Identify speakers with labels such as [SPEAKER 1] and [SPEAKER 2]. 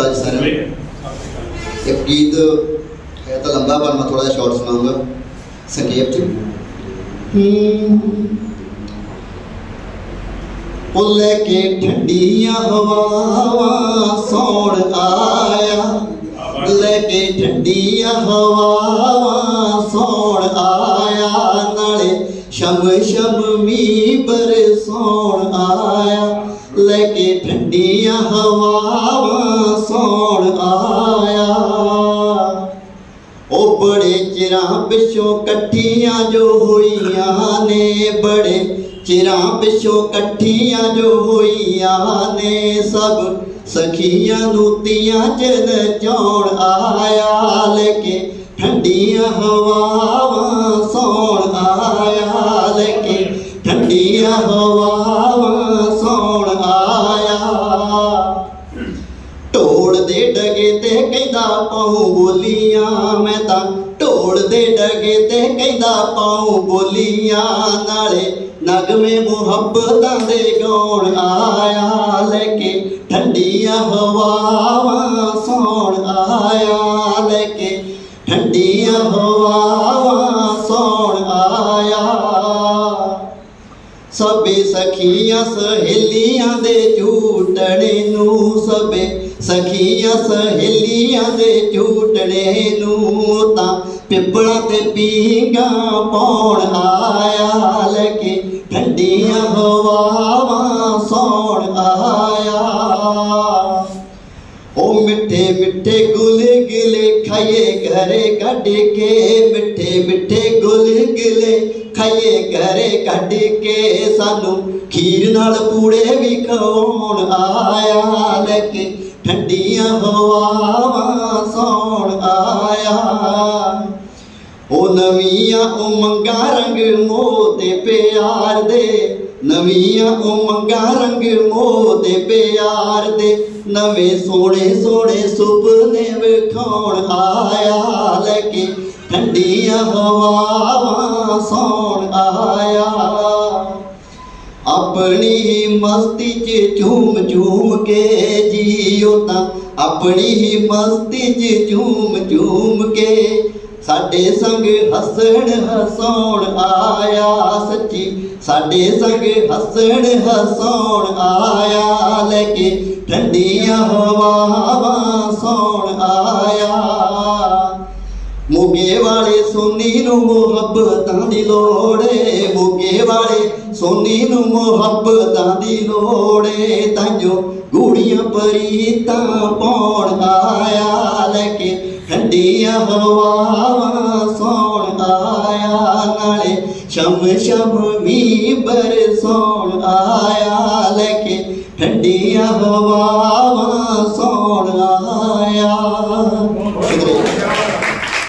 [SPEAKER 1] ਅਕਾਲ ਜੀ ਸਾਰਿਆਂ ਨੂੰ। ਇੱਕ ਗੀਤ ਹੈ ਤਾਂ ਲੰਬਾ ਪਰ ਮੈਂ ਥੋੜਾ ਜਿਹਾ ਸ਼ਾਰਟ ਸੁਣਾਉਂਗਾ। ਸੰਖੇਪ ਚ। ਉਹ ਲੈ ਕੇ ਠੰਡੀਆਂ ਹਵਾਵਾਂ, ਸੌਣ ਆਇਆ। ਲੈ ਕੇ ਠੰਡੀਆਂ ਹਵਾਵਾਂ, ਸੌਣ ਆਇਆ। ਨਾਲੇ ਸ਼ਮ ਸ਼ਮ ਮੀ ਲੈ ਕੇ ਠੰਡੀਆਂ ਹਵਾਵਾਂ ਸੌਣ ਆਇਆ। ਉਹ ਬੜੇ ਚਿਰਾਂ ਪਿਛੋਂ ਇਕੱਠੀਆਂ ਜੋ ਹੋਈਆਂ ਨੇ, ਬੜੇ ਚਿਰਾਂ ਪਿਛੋਂ ਇਕੱਠੀਆਂ ਜੋ ਹੋਈਆਂ ਨੇ, ਸਭ ਸਖੀਆਂ ਨੂੰ ਤੀਆਂ ਚ ਨਚਾਉਣ ਆਇਆ। ਲੈ ਕੇ ਠੰਡੀਆਂ ਹਵਾਵਾਂ ਸੌਣ ਆਇਆ। ਲੈ ਕੇ ਠੰਡੀਆਂ ਹਵਾ ਢੋਲ ਦੇ ਡਗੇ ਤੇ ਕਹਿੰਦਾ ਪਾਉ ਬੋਲੀਆਂ, ਮੈਂ ਤਾਂ ਢੋਲ ਦੇ ਡਗੇ ਤੇ ਕਹਿੰਦਾ ਪਾਉ ਬੋਲੀਆਂ। ਨਾਲੇ ਨਗਮੇ ਮੁਹੱਬਤਾਂ ਦੇ ਗਾਉਣ ਆਇਆ, ਲੈ ਕੇ ਠੰਡੀਆਂ ਹਵਾਵਾਂ ਸੌਣ ਆਇਆ, ਲੈ ਕੇ ਠੰਡੀਆਂ ਹਵਾਵਾਂ ਸਭੇ ਸਖੀਆਂ ਸਹੇਲੀਆਂ ਦੇ ਝੂਟਣੇ ਨੂੰ ਸਭੇ ਸਖੀਆਂ ਸਹੇਲੀਆਂ ਦੇ ਝੂਟਣੇ ਨੂੰ ਤਾਂ ਪਿੱਪਲਾਂ ਤੇ ਪੀਂਗਾ ਪਾਉਣ ਆਇਆ, ਲੈ ਕੇ ਠੰਡੀਆਂ ਹਵਾਵਾਂ ਸੌਣ ਆਇਆ। ਉਹ ਮਿੱਠੇ ਮਿੱਠੇ ਗੁਲਗੁਲੇ ਖਾਈਏ, ਘਰੇ ਕੱਢ ਕੇ ਖਾਈਏ ਘਰੇ ਕੱਢ ਕੇ ਸਾਨੂੰ। ਖੀਰ ਨਾਲ ਪੂੜੇ ਵੀ ਖਵਾਉਣ ਆਇਆ? ਲੈ ਕੇ ਠੰਡੀਆਂ ਹਵਾਵਾਂ ਸੌਣ ਆਇਆ। ਉਹ ਨਵੀਆਂ ਉਮੰਗਾਂ ਰੰਗ ਮੋਹ ਤੇ ਪਿਆਰ ਦੇ। ਨਵੀਆਂ ਉਮੰਗਾਂ ਰੰਗ ਮੋਹ ਦੇ ਪਿਆਰ ਦੇ। ਨਵੇਂ ਸੋਹਣੇ ਸੋਹਣੇ ਸੁਪਨੇ ਵਿਖਾਉਣ ਆਇਆ। ਲੈ ਕੇ ਠੰਡੀਆਂ ਹਵਾਵਾਂ ਸੌਣ ਆਇਆ। ਆਪਣੀ ਮਸਤੀ 'ਚ ਝੂਮ ਝੂਮ ਕੇ ਜੀਓ ਤਾਂ। ਆਪਣੀ ਮਸਤੀ 'ਚ ਝੂਮ ਝੂਮ ਕੇ ਸਾਡੇ ਸੰਗ ਹੱਸਣ ਹਸਾਉਣ ਆਇਆ ਸੱਚੀ। ਸਾਡੇ ਸੰਗ ਹੱਸਣ ਹਸਾਉਣ ਆਇਆ ਲੈ ਕੇ ਠੰਡੀਆਂ ਹਵਾਵਾਂ ਸੌਣ ਆਇਆ। ਮੋਗੇ ਵਾਲੇ ਸੋਨੀ ਨੂੰ ਮੁਹੱਬਤਾਂ ਦੀ ਲੋੜੇ ਏ। ਮੋਗੇ ਵਾਲੇ ਸੋਨੀ ਨੂੰ ਮੁਹੱਬਤਾਂ ਦੀ ਲੋੜ ਏ। ਤਾਂਜੋ ਗੂੜੀਆਂ ਪਰੀਤਾਂ ਪਾਉਣ ਆਇਆ, ਲੈ ਕੇ ਠੰਡੀਆਂ ਹਵਾਵਾਂ ਸੌਣ ਆਇਆ। ਨਾਲੇ ਸ਼ਮ ਸ਼ਮ ਵੀ ਬਰਸੌਣ ਆਇਆ, ਲੈ ਕੇ ਠੰਡੀਆਂ ਹਵਾਵਾਂ ਸੌਣ ਆਇਆ।